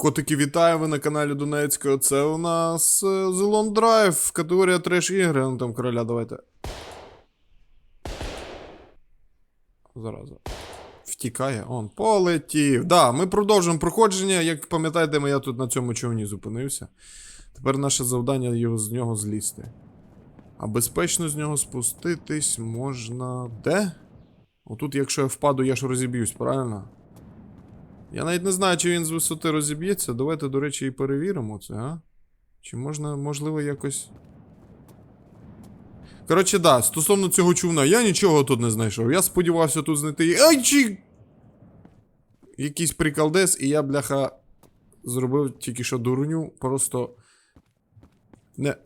Котики, вітаю, ви на каналі Донецького. Це у нас The Long Drive, категорія треш ігри. Ну там короля, давайте. Зараза. Втікає, он, полетів. Да, ми продовжуємо проходження. Як пам'ятаєте, я тут на цьому човні зупинився. Тепер наше завдання його з нього злізти. А безпечно з нього спуститись можна. Де? Отут, якщо я впаду, я ж розіб'юсь, правильно? Я навіть не знаю, чи він з висоти розіб'ється. Давайте, до речі, і перевіримо це, а? Чи можна, можливо, якось. Коротше, да, стосовно цього човна, я нічого тут не знайшов. Я сподівався тут знайти. Ай, чи... Якийсь приколдес, і я, бляха, зробив тільки що дурню, просто. Не.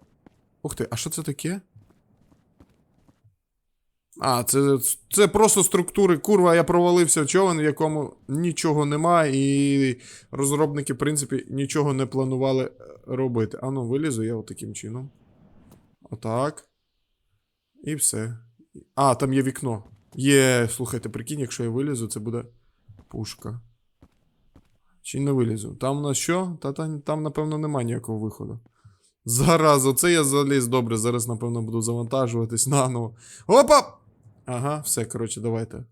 Ух ти, а що це таке? А, це, це просто структури. Курва, я провалився в човен, в якому нічого немає, і розробники, в принципі, нічого не планували е, робити. А ну, вилізу я отаким чином. Отак. І все. А, там є вікно. Є, слухайте, прикинь, якщо я вилізу, це буде пушка. Чи не вилізу? Там у нас що? Та, та там, напевно, немає ніякого виходу. Зараз, оце я заліз добре. Зараз, напевно, буду завантажуватись наново. Опа! Ага, все, коротше, давайте.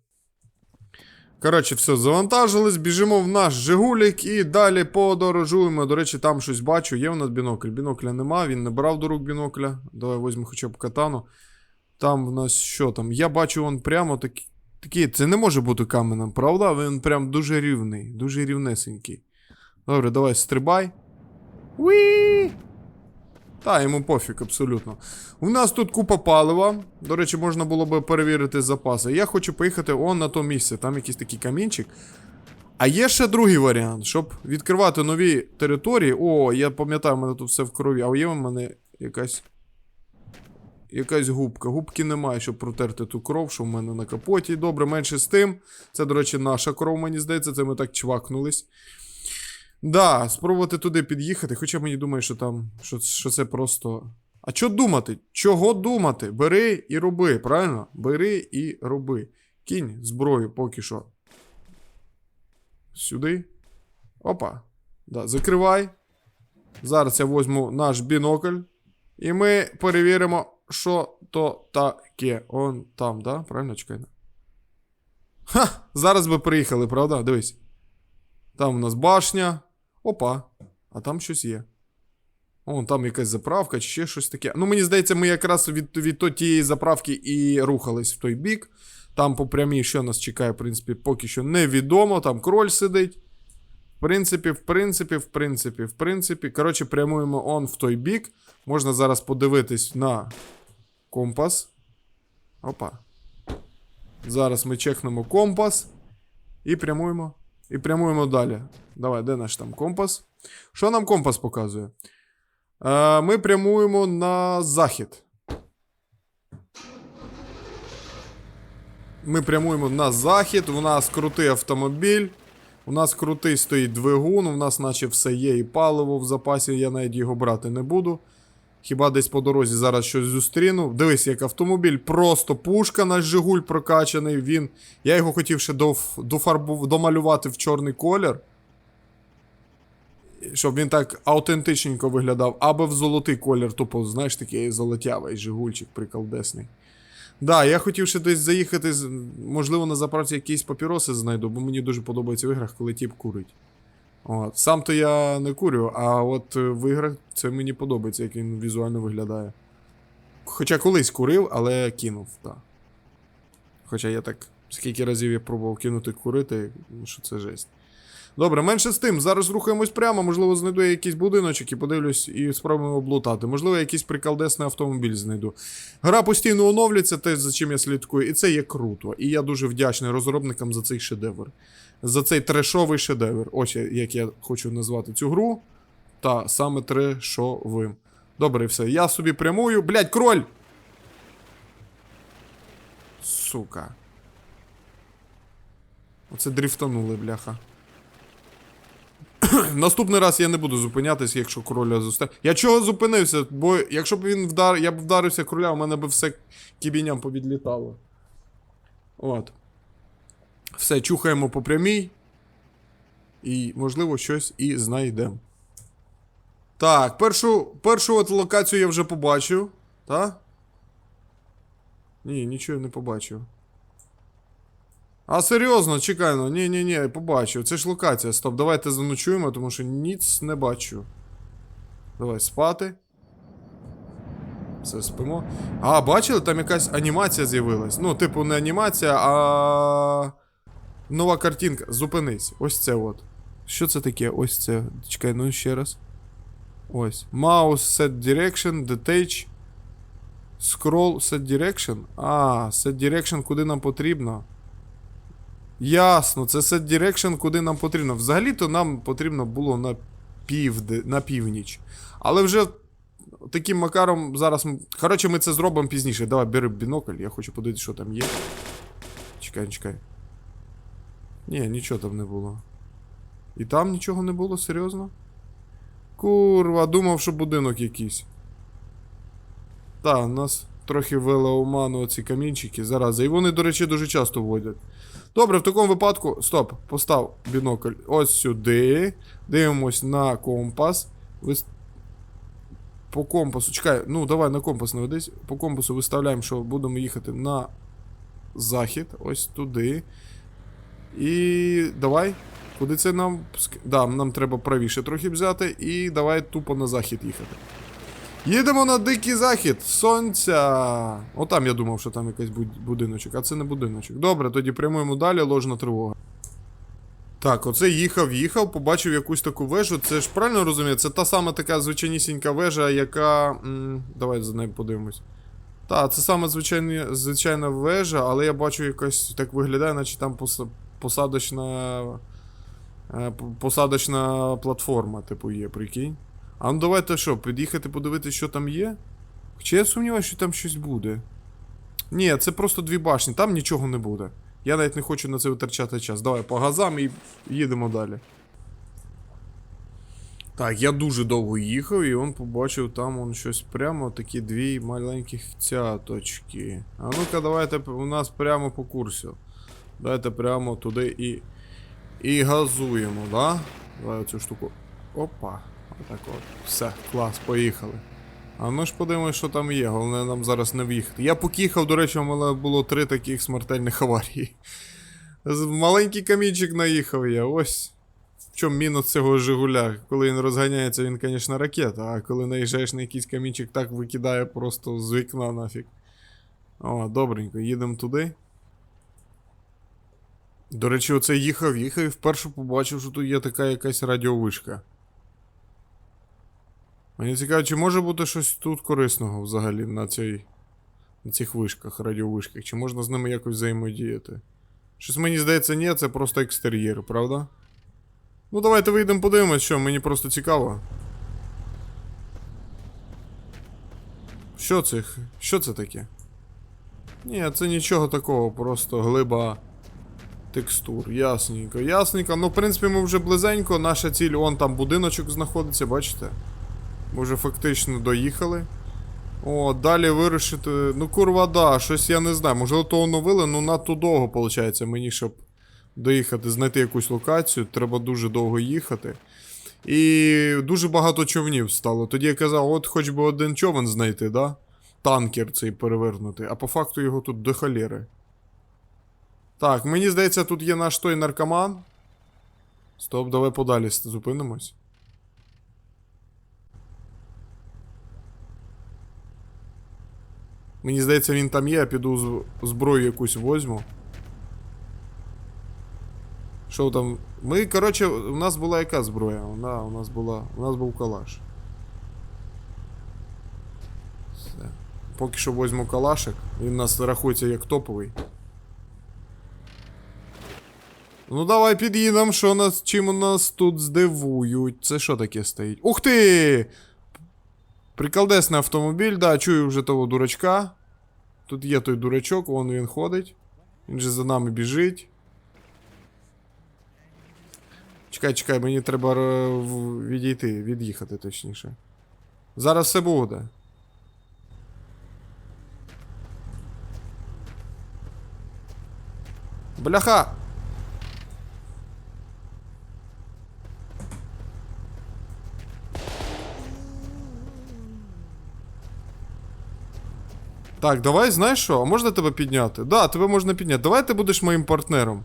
Коротше, все, завантажились, біжимо в наш Жигулік і далі подорожуємо. До речі, там щось бачу. Є у нас бінокль. Бінокля нема, він не брав до рук бінокля. Давай візьмемо хоча б катану. Там в нас що там? Я бачу вон прямо такі. Такі, це не може бути каменем, правда? Він прям дуже рівний, дуже рівнесенький. Добре, давай стрибай. Уі! Та, йому пофіг, абсолютно. У нас тут купа палива. До речі, можна було би перевірити запаси. Я хочу поїхати он на то місце. Там якийсь такий камінчик. А є ще другий варіант, щоб відкривати нові території. О, я пам'ятаю, у мене тут все в крові. А є у мене якась. Якась губка. Губки немає, щоб протерти ту кров, що в мене на капоті. Добре, менше з тим. Це, до речі, наша кров, мені здається, це ми так чвакнулись. Да, спробувати туди під'їхати, хоча мені думаю, що там. Що, що це просто. А що думати? Чого думати? Бери і роби, правильно? Бери і роби. Кінь зброю поки що. Сюди. Опа. Да, закривай. Зараз я візьму наш бінокль. І ми перевіримо, що то таке. Он там, да? Правильно чекай. Ха! Зараз би приїхали, правда? Дивись. Там у нас башня. Опа. А там щось є. О, там якась заправка чи ще щось таке. Ну, мені здається, ми якраз від, від тієї заправки і рухались в той бік. Там по прямій, що нас чекає, в принципі, поки що невідомо. Там кроль сидить. В принципі, в принципі, в принципі, в принципі. Коротше, прямуємо он в той бік. Можна зараз подивитись на компас. Опа. Зараз ми чекнемо компас. І прямуємо. І прямуємо далі. Давай, де наш там компас? Що нам компас показує? Е, ми прямуємо на захід. Ми прямуємо на захід. У нас крутий автомобіль. У нас крутий стоїть двигун. У нас, наче, все є і паливо в запасі. Я навіть його брати не буду. Хіба десь по дорозі зараз щось зустріну. Дивись, як автомобіль, просто пушка, наш Жигуль прокачаний. Він. Я його хотів ще доф- дофарбу... домалювати в чорний колір. Щоб він так аутентичненько виглядав, або в золотий колір, тупо, знаєш, такий золотявий жигульчик приколдесний. Да, я хотів ще десь заїхати, можливо, на заправці якісь папіроси знайду, бо мені дуже подобається в іграх, коли тіп курить. От. Сам то я не курю, а от е, в іграх це мені подобається, як він візуально виглядає. Хоча колись курив, але кинув, так. Хоча я так скільки разів я пробував кинути курити, ну, що це жесть. Добре, менше з тим. Зараз рухаємось прямо. Можливо, знайду я якийсь будиночок і подивлюсь і спробуємо облутати. Можливо, якийсь приколдесний автомобіль знайду. Гра постійно оновлюється, те, за чим я слідкую, і це є круто. І я дуже вдячний розробникам за цей шедевр. За цей трешовий шедевр. Ось як я хочу назвати цю гру. Та саме трешовим. Добре, все. Я собі прямую. Блять, кроль! Сука. Оце дрифтанули, бляха. Наступний раз я не буду зупинятись, якщо короля зустріне. Я чого зупинився? Бо якщо б він вдар... я б вдарився короля, у мене б все кібіням повідлітало. От. Все, чухаємо по прямій. і, можливо, щось і знайдемо. Так, першу, першу от локацію я вже побачив. Та? Ні, нічого не побачив. А серйозно, чекай, ну, ні, ні, ні, побачив. Це ж локація. Стоп, давайте заночуємо, тому що ніц не бачу. Давай спати. Все, спимо. А, бачили, там якась анімація з'явилась. Ну, типу, не анімація, а. Нова картинка. Зупинись. Ось це от. Що це таке? Ось це. Чекай, ну ще раз. Ось. Mouse set direction, detach. Scroll set direction. А, set direction, куди нам потрібно. Ясно, це set direction, куди нам потрібно. Взагалі-то нам потрібно було на, півде, на північ. Але вже таким макаром зараз. Коротше, ми це зробимо пізніше. Давай, бери бінокль, я хочу подивитися, що там є. Чекай, чекай. Ні, нічого там не було. І там нічого не було, серйозно? Курва, думав, що будинок якийсь. Та, нас трохи ввели оману ці камінчики, зараза. І вони, до речі, дуже часто вводять. Добре, в такому випадку. Стоп, постав бінокль ось сюди. Дивимось на компас. Вис... По компасу. Чекай, ну давай на компас наведись. По компасу виставляємо, що будемо їхати на захід. Ось туди. І давай. Куди це нам. Да, нам треба правіше трохи взяти. І давай тупо на захід їхати. Їдемо на дикий захід. Сонця. Отам я думав, що там якийсь будиночок, а це не будиночок. Добре, тоді прямуємо далі, ложна тривога. Так, оце їхав, їхав, побачив якусь таку вежу. Це ж правильно розумію? Це та сама така звичайнісінька вежа, яка. М, давай за нею подивимось. Так, це саме звичайні, звичайна вежа, але я бачу якось так виглядає, наче там поса- посадочна. е, Посадочна платформа, типу, є, прикинь. А ну давайте що, під'їхати подивитися, що там є? Хоча я сумніваюся, що там щось буде. Ні, це просто дві башні, там нічого не буде. Я навіть не хочу на це витрачати час. Давай по газам і їдемо далі. Так, я дуже довго їхав, і он побачив там он щось прямо такі дві маленьких цяточки. А ну-ка, давайте у нас прямо по курсу. Давайте прямо туди і. І газуємо, да? Давай цю штуку. Опа. Отак от. Все, клас, поїхали. А ну ж подивимось, що там є. Головне нам зараз не в'їхати. Я поки їхав, до речі, у мене було три таких смертельних аварії. Маленький камінчик наїхав я. Ось. В чому мінус цього Жигуля? Коли він розганяється, він, звісно, ракета, а коли наїжджаєш на якийсь камінчик, так викидає просто з вікна нафіг. О, добренько, їдемо туди. До речі, оце їхав, їхав і вперше побачив, що тут є така якась радіовишка. Мені цікаво, чи може бути щось тут корисного взагалі на цій. На цих вишках, радіовишках, чи можна з ними якось взаємодіяти? Щось мені здається, ні, це просто екстер'єр, правда? Ну, давайте вийдемо подивимось, що мені просто цікаво. Що це? Що це таке? Ні, це нічого такого, просто глиба текстур. Ясненько, ясненько. Ну, в принципі, ми вже близенько. Наша ціль, он там будиночок знаходиться, бачите? Ми фактично доїхали. О, далі вирішити. Ну, курва, да, щось я не знаю. Можливо, то оновили, ну надто довго, виходить, мені, щоб доїхати, знайти якусь локацію. Треба дуже довго їхати. І дуже багато човнів стало. Тоді я казав, от хоч би один човен знайти, да? Танкер цей перевернути, а по факту його тут до холєри. Так, мені здається, тут є наш той наркоман. Стоп, давай подалі зупинимось. Мені здається, він там є, я піду зброю якусь возьму. Що там? Ми, коротше, у нас була яка зброя? Вона, у нас була. У нас був калаш. Все. Поки що возьму калашик. Він у нас рахується як топовий. Ну давай під'їдемо, що нас, чим у нас тут здивують. Це що таке стоїть? Ух ти! Приколдесний автомобіль, да, чую вже того дурачка. Тут є той дурачок, вон він ходить. Він же за нами біжить. Чекай, чекай, мені треба е, відійти, від'їхати точніше. Зараз все буде. Бляха! Так, давай, знаєш що? А можна тебе підняти? Да, тебе можна підняти. Давай ти будеш моїм партнером.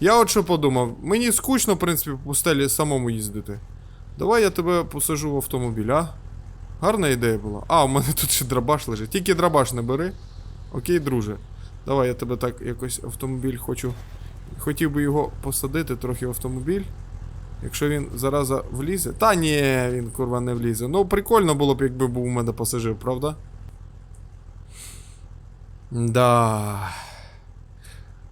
Я от що подумав, мені скучно, в принципі, по пустелі самому їздити. Давай я тебе посажу в автомобіль, а? Гарна ідея була. А, у мене тут ще драбаш лежить. Тільки драбаш не бери. Окей, друже. Давай я тебе так якось автомобіль хочу. Хотів би його посадити трохи в автомобіль. Якщо він зараза влізе. Та ні, він курва не влізе. Ну, прикольно було б, якби був у мене пасажир, правда? Да.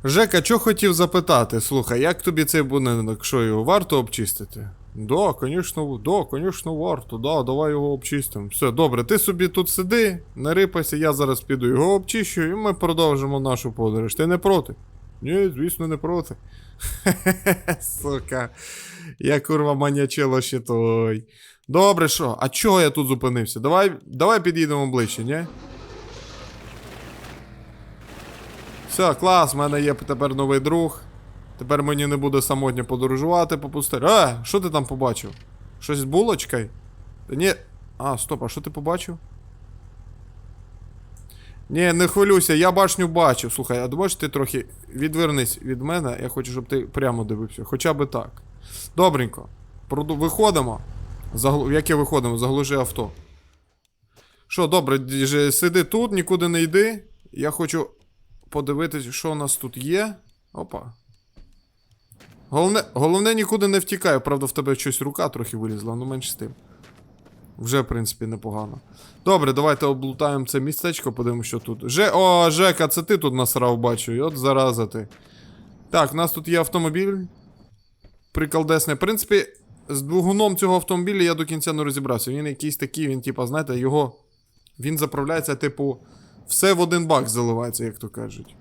Жека, що хотів запитати? Слухай, як тобі цей будинок? Що його варто обчистити? Да, звісно, да, звісно, варто. Да, давай його обчистимо. Все, добре, ти собі тут сиди, не рипайся, я зараз піду його обчищу, і ми продовжимо нашу подорож. Ти не проти? Ні, звісно, не проти. Сука. Я курва манячило ще той. Добре, що? А чого я тут зупинився? Давай, давай під'їдемо ближче, ні? Все, клас, в мене є тепер новий друг. Тепер мені не буде самотньо подорожувати по пустелі. А, що ти там побачив? Щось з булочкою? Та ні. А, стоп, а що ти побачив? Ні, не хвилюйся, я башню бачив. Слухай, а думаєш, ти трохи відвернись від мене, я хочу, щоб ти прямо дивився. Хоча би так. Добренько. Проду... Виходимо. Загл... Яке виходимо? Заглуши авто. Що, добре, сиди тут, нікуди не йди. Я хочу подивитись, що у нас тут є. Опа. Головне, головне нікуди не втікай, правда, в тебе щось рука трохи вилізла, ну менш з тим. Вже, в принципі, непогано. Добре, давайте облутаємо це містечко, подивимося, що тут. Же... О, Жека, це ти тут насрав, бачу. От зараза ти. Так, у нас тут є автомобіль. Приколдесний. В принципі, з двигуном цього автомобіля я до кінця не розібрався. Він якийсь такий, він, типа, знаєте, його. Він заправляється, типу, все в один бак заливається, як то кажуть.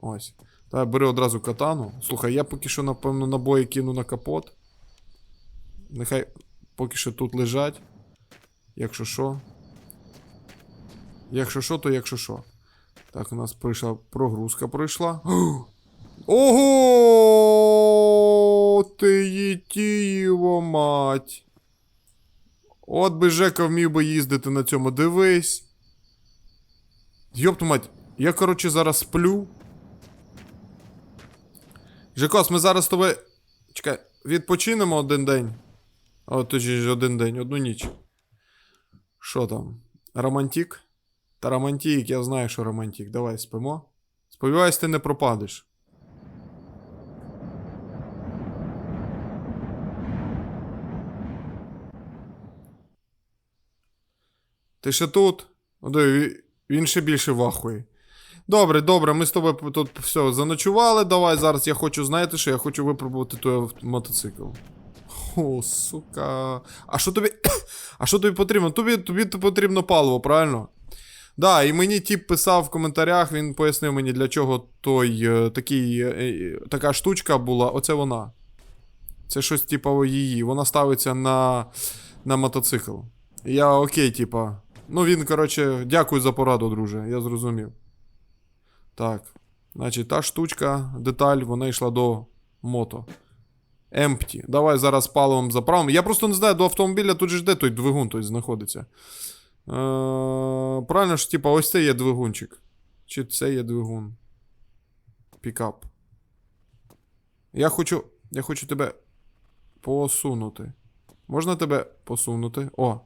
Ось. Так, бери одразу катану. Слухай, я поки що, напевно, набої кину на капот. Нехай поки що тут лежать. Якщо що. Якщо що, то якщо що. Так, у нас прийшла прогрузка пройшла. Ого! Ти їтіво, мать. От би Жека вмів би їздити на цьому, дивись. Йопту мать, я, коротше, зараз сплю. Жекос, ми зараз з тобою. Чекай, відпочинемо один день. О, точніше, один день, одну ніч. Що там? Романтик? Та романтик, я знаю, що романтик. Давай спимо. Сподіваюсь, ти не пропадеш. Ти ще тут? О, він ще більше вахує. Добре, добре, ми з тобою тут все заночували. Давай зараз я хочу, знаєте що, я хочу випробувати той мотоцикл. О, сука. А що тобі. А що тобі потрібно? Тобі, тобі потрібно паливо, правильно? Да, і мені тіп писав в коментарях, він пояснив мені, для чого той е, такий, е, е, така штучка була. Оце вона. Це щось, типу, її. Вона ставиться на, на мотоцикл. Я окей, типа. Ну він, коротше, дякую за пораду, друже, я зрозумів. Так. Значить, та штучка, деталь, вона йшла до мото. Empty. Давай зараз паливом заправимо. Я просто не знаю, до автомобіля тут же ж де той двигун той знаходиться. Е, правильно ж, типа, ось це є двигунчик. Чи це є двигун? Пікап. Я хочу. Я хочу тебе посунути. Можна тебе посунути? О.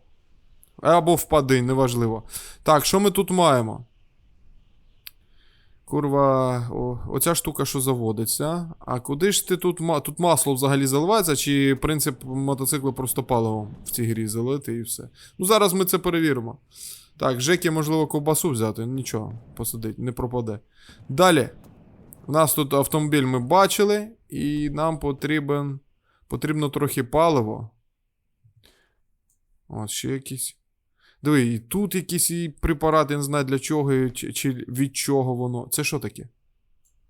Або впади, неважливо. Так, що ми тут маємо? Курва, о, оця штука, що заводиться. А куди ж ти тут тут масло взагалі заливається, чи принцип мотоцикла просто паливом в цій грі залити і все. Ну зараз ми це перевіримо. Так, Жекі, можливо, ковбасу взяти. Нічого, посадить, не пропаде. Далі. У нас тут автомобіль ми бачили, і нам потрібен. Потрібно трохи паливо. От, ще якісь. Диви, і тут якісь і препарати, я не знаю для чого, чи, чи від чого воно. Це що таке?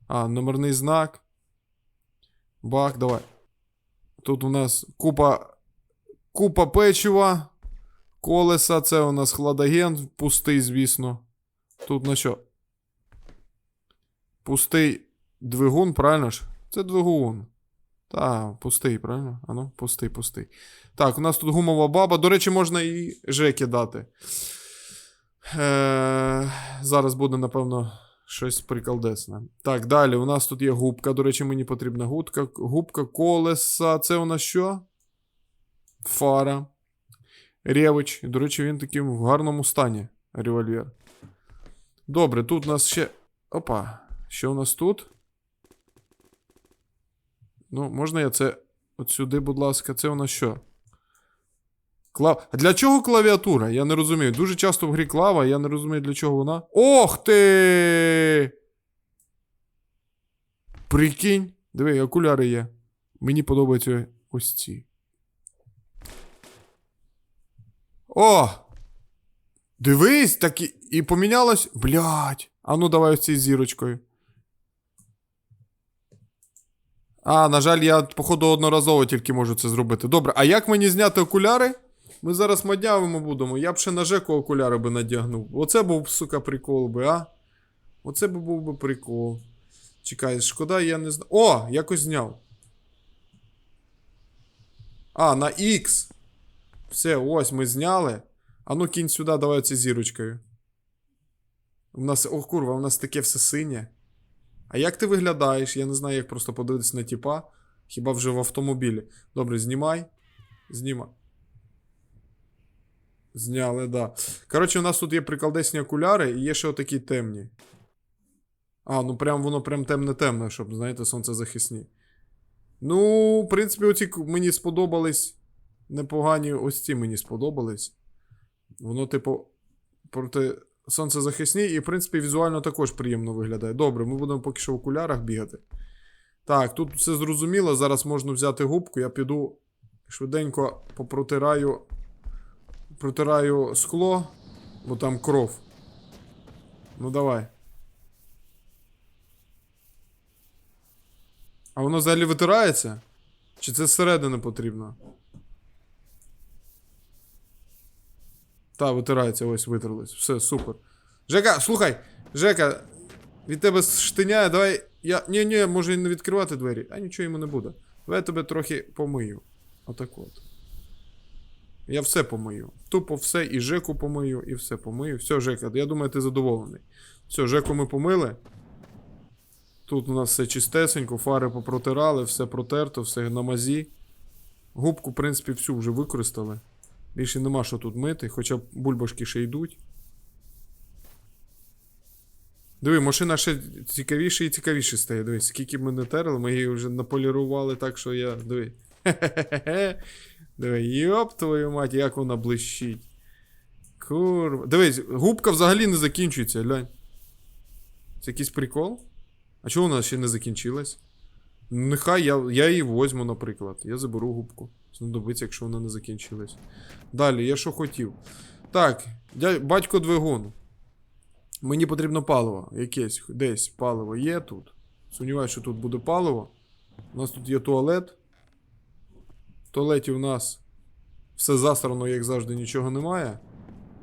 А, номерний знак. Бак, давай. Тут у нас купа. Купа печива. Колеса, це у нас хладаген, пустий, звісно. Тут на що? Пустий двигун, правильно ж? Це двигун. Та, пустий, правильно? Ану, пустий, пустий. Так, у нас тут гумова баба. До речі, можна і Жеки дати. Е, зараз буде, напевно, щось приколдесне. Так, далі. У нас тут є губка. До речі, мені потрібна губка. Губка колеса. Це у нас що? Фара. Рєвич. До речі, він такий в гарному стані. Револьвер. Добре, тут у нас ще. Опа. Що у нас тут? Ну, можна я це. От сюди, будь ласка, це у нас що? Клав... А Для чого клавіатура? Я не розумію. Дуже часто в грі клава, я не розумію, для чого вона. Ох ти! Прикинь. Диви, окуляри є. Мені подобаються ось ці. О! Дивись, так і, і помінялось. Блять. А ну давай ось цією зірочкою. А, на жаль, я, походу, одноразово тільки можу це зробити. Добре, а як мені зняти окуляри? Ми зараз мадявимо будемо. Я б ще на Жеку окуляри би надягнув. Оце був, сука, прикол би, а? Оце б був би прикол. Чекай, шкода, я не знаю. О, якось зняв. А, на X. Все, ось ми зняли. А ну кінь сюди, давай оці зірочкою. У нас. Ох, курва, у нас таке все синє. А як ти виглядаєш? Я не знаю, як просто подивитися на тіпа. Хіба вже в автомобілі. Добре, знімай. Знімай. Зняли, да. Коротше, у нас тут є приколдесні окуляри і є ще отакі темні. А, ну прям воно прям темне-темне, щоб, знаєте, сонцезахисні. Ну, в принципі, оці мені сподобались. Непогані ось ці мені сподобались. Воно, типу, проти сонцезахисні, і, в принципі, візуально також приємно виглядає. Добре, ми будемо поки що в окулярах бігати. Так, тут все зрозуміло. Зараз можна взяти губку. Я піду швиденько попротираю. Протираю скло, бо там кров. Ну давай. А воно взагалі витирається? Чи це зсередини потрібно? Та, витирається, ось витерлись. Все, супер. Жека, слухай! Жека, від тебе штиняє, давай. Я. Ні, ні, може і не відкривати двері. А нічого йому не буде. Давай я тебе трохи помию. Отак от. Я все помию. Тупо все, і Жеку помию, і все помию. Все, Жека, я думаю, ти задоволений. Все, Жеку ми помили. Тут у нас все чистесенько, фари попротирали, все протерто, все на мазі. Губку, в принципі, всю вже використали. Більше нема що тут мити, хоча бульбашки ще йдуть. Диви, машина ще цікавіше і цікавіше стає. Диви, скільки ми не терли, ми її вже наполірували так, що я. Диви. Хе-хе-хе. Диви, йоп твою мать, як вона блищить. Курва. Дивись, губка взагалі не закінчується, глянь. Це якийсь прикол? А чого вона ще не закінчилась? Нехай я, я її возьму, наприклад. Я заберу губку. Знадобиться, якщо вона не закінчилась. Далі, я що хотів. Так, дя... батько двигун. Мені потрібно паливо. Якесь десь паливо є тут. Сумніваюся, що тут буде паливо. У нас тут є туалет. В туалеті у нас все засрано, як завжди, нічого немає.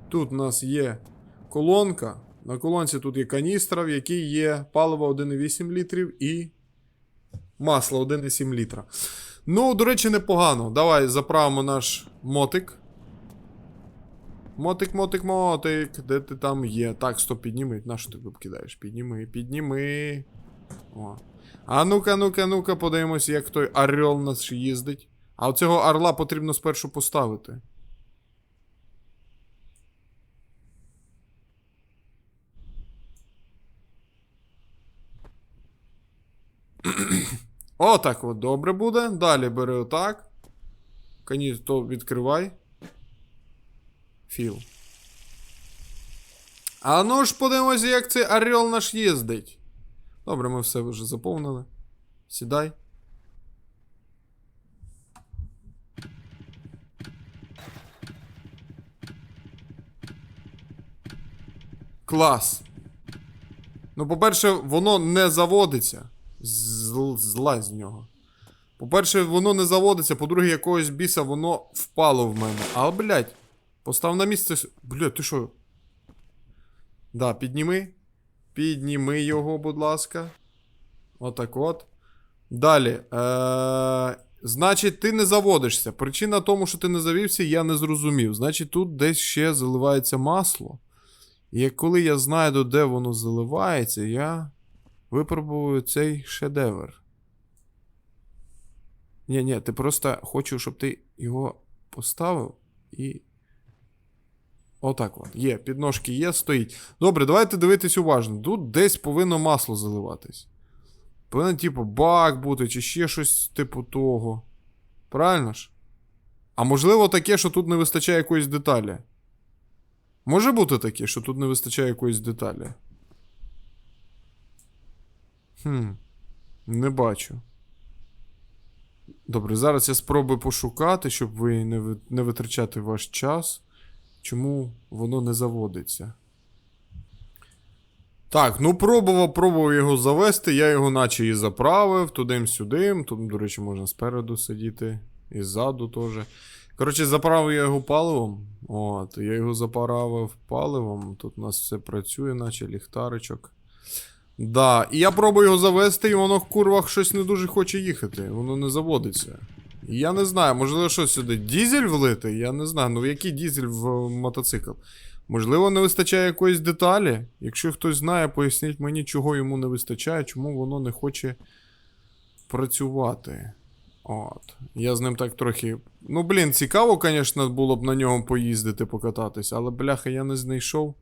Тут у нас є колонка. На колонці тут є каністра, в якій є паливо 1,8 літрів і масло 1,7 літра. Ну, до речі, непогано. Давай заправимо наш мотик. Мотик, мотик, мотик. Де ти там є? Так, стоп, підніми. На що ти викидаєш? Підніми, підніми. О. А ну-ка, ну-ка, ну-ка, подивимося, як той орел наш їздить. А оцього орла потрібно спершу поставити. Отак от добре буде. Далі бери отак. Кані, то відкривай. Філ. А ну ж подивимося, як цей орел наш їздить. Добре, ми все вже заповнили. Сідай. Клас. Ну, по-перше, воно не заводиться. Зл- з нього. По-перше, воно не заводиться, по-друге, якогось біса воно впало в мене. А, блядь, постав на місце. Блядь, ти що? Да, підніми. Підніми його, будь ласка. Отак от. Далі. Е- значить, ти не заводишся. Причина тому, що ти не завівся, я не зрозумів. Значить, тут десь ще заливається масло. І коли я знайду, де воно заливається, я випробую цей шедевр. Ні, ні, ти просто хочу, щоб ти його поставив і. Отак от. Є, підножки є, стоїть. Добре, давайте дивитись уважно. Тут десь повинно масло заливатись. Повинен, типу, бак бути, чи ще щось типу того. Правильно ж? А можливо таке, що тут не вистачає якоїсь деталі. Може бути таке, що тут не вистачає якоїсь деталі. Хм. Не бачу. Добре, зараз я спробую пошукати, щоб ви не, витрачати ваш час. Чому воно не заводиться? Так, ну пробував, пробував його завести, я його наче і заправив туди-сюди. Тут, до речі, можна спереду сидіти, і ззаду теж. Коротше, заправив я його паливом. От, я його заправив паливом. Тут у нас все працює, наче ліхтаричок. Да, і я пробую його завести, і воно в курвах щось не дуже хоче їхати. Воно не заводиться. Я не знаю, можливо, що сюди дізель влити? Я не знаю. Ну який дізель в мотоцикл? Можливо, не вистачає якоїсь деталі. Якщо хтось знає, поясніть мені, чого йому не вистачає, чому воно не хоче працювати. От. Я з ним так трохи. Ну, блін, цікаво, звісно, було б на ньому поїздити, покататись, але бляха, я не знайшов.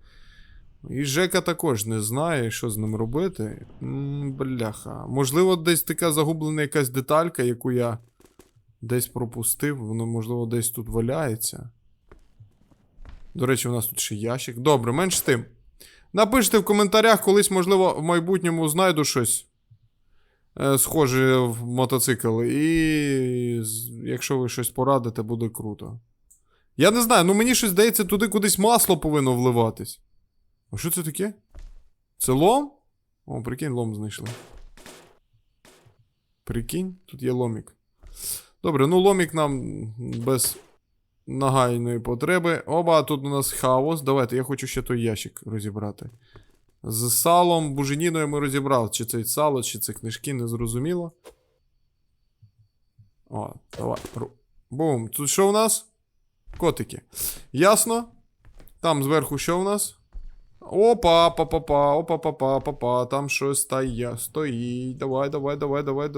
І Жека також не знає, що з ним робити. Бляха. Можливо, десь така загублена якась деталька, яку я десь пропустив, воно, можливо, десь тут валяється. До речі, у нас тут ще ящик. Добре, менш з тим. Напишіть в коментарях, колись, можливо, в майбутньому знайду щось е, схоже в мотоцикл. І якщо ви щось порадите, буде круто. Я не знаю, ну мені щось здається, туди кудись масло повинно вливатись. А що це таке? Це лом? О, прикинь, лом знайшли. Прикинь, тут є ломік. Добре, ну ломік нам без нагайної потреби. Оба, тут у нас хаос. Давайте, я хочу ще той ящик розібрати. З салом, буженіною ми розібрали. Чи це сало, чи це книжки, не зрозуміло. О, давай. Бум. Тут що у нас? Котики. Ясно. Там зверху що у нас? Опа, па па па опа па па па па там щось стає, стоїть. Давай, давай, давай, давай,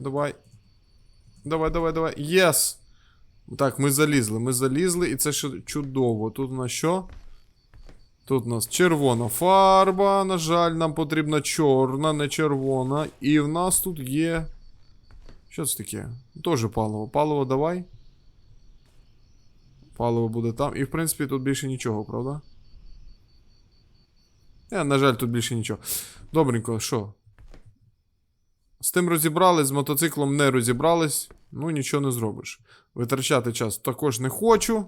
давай. Давай. Давай, давай. Єс! Так, ми залізли, ми залізли, і це ще чудово. Тут у нас що? Тут у нас червона фарба. На жаль, нам потрібна чорна, не червона. І в нас тут є. Що це таке? Тоже паливо. Паливо давай. Паливо буде там. І в принципі тут більше нічого, правда? Е, на жаль, тут більше нічого. Добренько, що? З тим розібрались, з мотоциклом не розібрались. Ну, нічого не зробиш. Витрачати час також не хочу.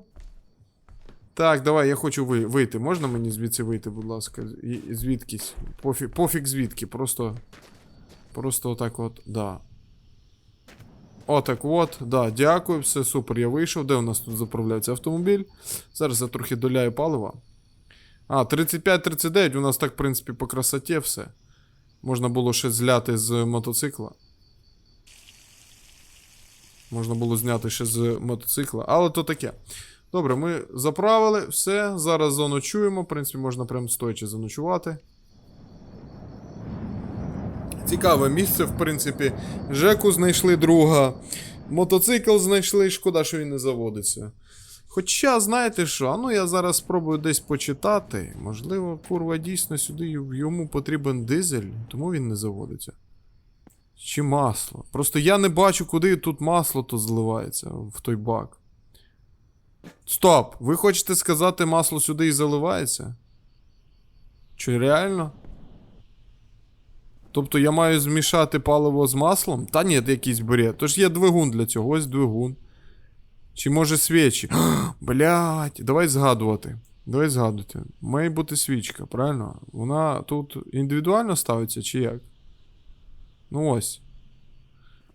Так, давай, я хочу ви- вийти. Можна мені звідси вийти, будь ласка? Звідкись. Пофіг, пофіг звідки. Просто. Просто отак от, да. Отак от, да, дякую, все супер, я вийшов. Де у нас тут заправляється автомобіль? Зараз я трохи доляю палива. А, 35-39, у нас так, в принципі, по красоті все. Можна було ще зляти з мотоцикла. Можна було зняти ще з мотоцикла, але то таке. Добре, ми заправили все. Зараз заночуємо. В принципі, можна прям стоячи заночувати. Цікаве місце, в принципі. Жеку знайшли друга. Мотоцикл знайшли, шкода, що він не заводиться. Хоча, знаєте що, а ну я зараз спробую десь почитати. Можливо, курва дійсно сюди йому потрібен дизель, тому він не заводиться. Чи масло. Просто я не бачу, куди тут масло то зливається в той бак. Стоп! Ви хочете сказати, масло сюди і заливається? Чи реально? Тобто я маю змішати паливо з маслом? Та ні, якийсь бред. Тож є двигун для цього, ось двигун. Чи може свічі? Блять, давай згадувати. Давай згадувати. Має бути свічка, правильно? Вона тут індивідуально ставиться, чи як? Ну ось.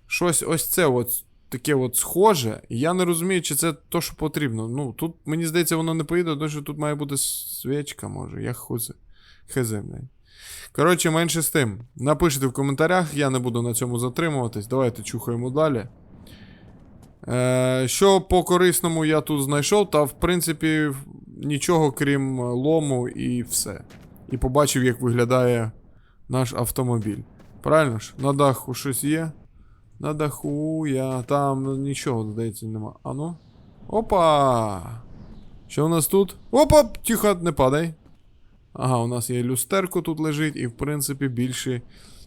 Щось ось це от таке от схоже. І я не розумію, чи це то, що потрібно. Ну, тут, мені здається, воно не поїде, тому що тут має бути свічка, може. Я хузе. Хезе. Коротше, менше з тим. Напишіть в коментарях, я не буду на цьому затримуватись. Давайте чухаємо далі. Е, що по корисному я тут знайшов, та в принципі, нічого крім лому і все. І побачив, як виглядає наш автомобіль. Правильно ж? На даху щось є? На даху я. Там нічого, здається, нема. Ану. Опа! Що у нас тут? Опа! Тихо, не падай. Ага, у нас є люстерко тут лежить, і в принципі більше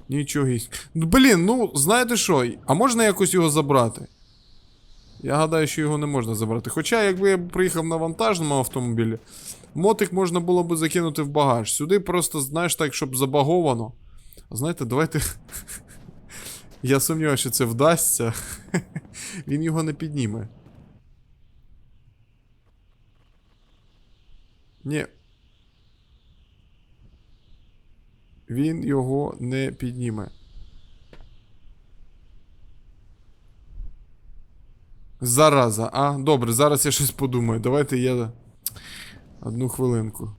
нічого. Блін, ну знаєте що? А можна якось його забрати? Я гадаю, що його не можна забрати. Хоча, якби я приїхав на вантажному автомобілі, мотик можна було б закинути в багаж. Сюди просто, знаєш, так, щоб забаговано. Знаєте, давайте. Я сумніваюся, що це вдасться. Він його не підніме. Ні. Він його не підніме. Зараза, а? Добре, зараз я щось подумаю. Давайте я. Одну хвилинку.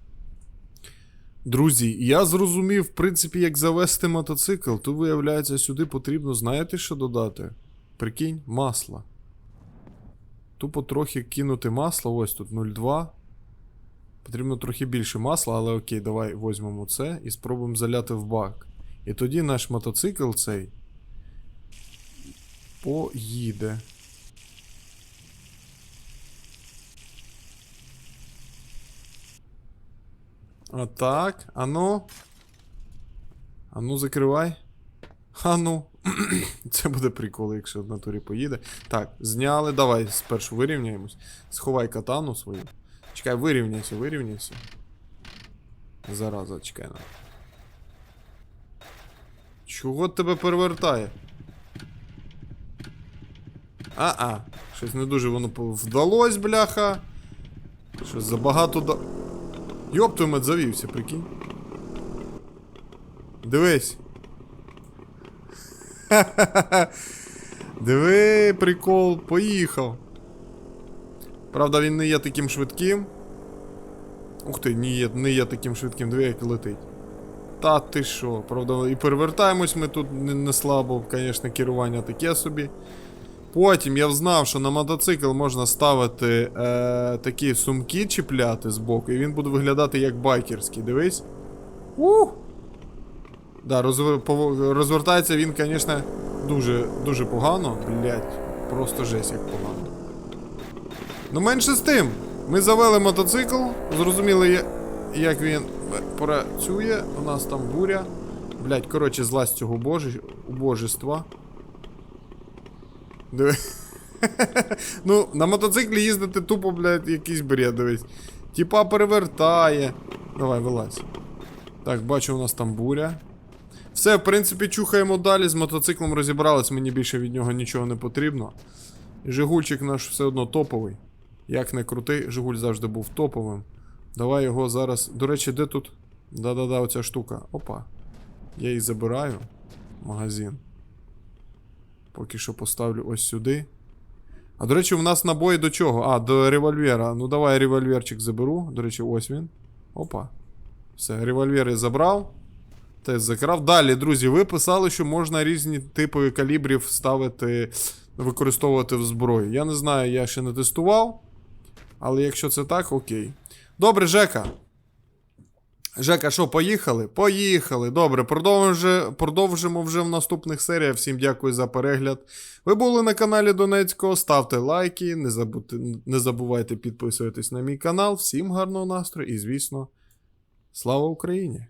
Друзі, я зрозумів, в принципі, як завести мотоцикл. Тут, виявляється, сюди потрібно, знаєте, що додати? Прикинь, масло. Тупо трохи кинути масло, ось тут 0,2. Потрібно трохи більше масла, але окей, давай візьмемо це і спробуємо заляти в бак. І тоді наш мотоцикл цей поїде. Отак. Ану. Ану, закривай. Ану. Це буде прикол, якщо в натурі поїде. Так, зняли. Давай спершу вирівняємось. Сховай катану свою. Чекай, вирівняйся, вирівняйся. Зараза, чекай на. Чого тебе перевертає? А-а, щось не дуже воно вдалось, бляха. Щось забагато да. Йоп, твою мать завівся, прикинь. Дивись. Диви, прикол, поїхав. Правда, він не є таким швидким. Ух ти, не є, не є таким швидким, диви, як летить. Та ти що, правда, і перевертаємось ми тут не, не слабо, звісно, керування таке собі. Потім я взнав, що на мотоцикл можна ставити е, такі сумки чіпляти з боку, і він буде виглядати як байкерський, дивись. Ух! Да, розвертається він, звісно, дуже, дуже погано. Блять, просто жесть як погано. Ну, менше з тим. Ми завели мотоцикл, зрозуміли, як він працює. У нас там буря. Блять, коротше, зласть цього божи... убожества. Ну, на мотоциклі їздити тупо, блядь, якийсь бред, дивись. Тіпа перевертає. Давай, вилазь. Так, бачу, у нас там буря. Все, в принципі, чухаємо далі. З мотоциклом розібрались, мені більше від нього нічого не потрібно. Жигульчик наш все одно топовий. Як не крутий, Жигуль завжди був топовим. Давай його зараз. До речі, де тут? Да-да-да, оця штука. Опа. Я її забираю. Магазин. Поки що поставлю ось сюди. А до речі, у нас набої до чого? А, до револьвера. Ну давай револьверчик заберу. До речі, ось він. Опа. Все, револьвер я забрав. Тест закрав. Далі, друзі, ви писали, що можна різні типи калібрів ставити, використовувати в зброї. Я не знаю, я ще не тестував. Але якщо це так, окей. Добре, Жека. Жека, що, поїхали? Поїхали. Добре, продовжимо, продовжимо вже в наступних серіях. Всім дякую за перегляд. Ви були на каналі Донецького. Ставте лайки, не, забудьте, не забувайте підписуватись на мій канал. Всім гарного настрою і, звісно, слава Україні!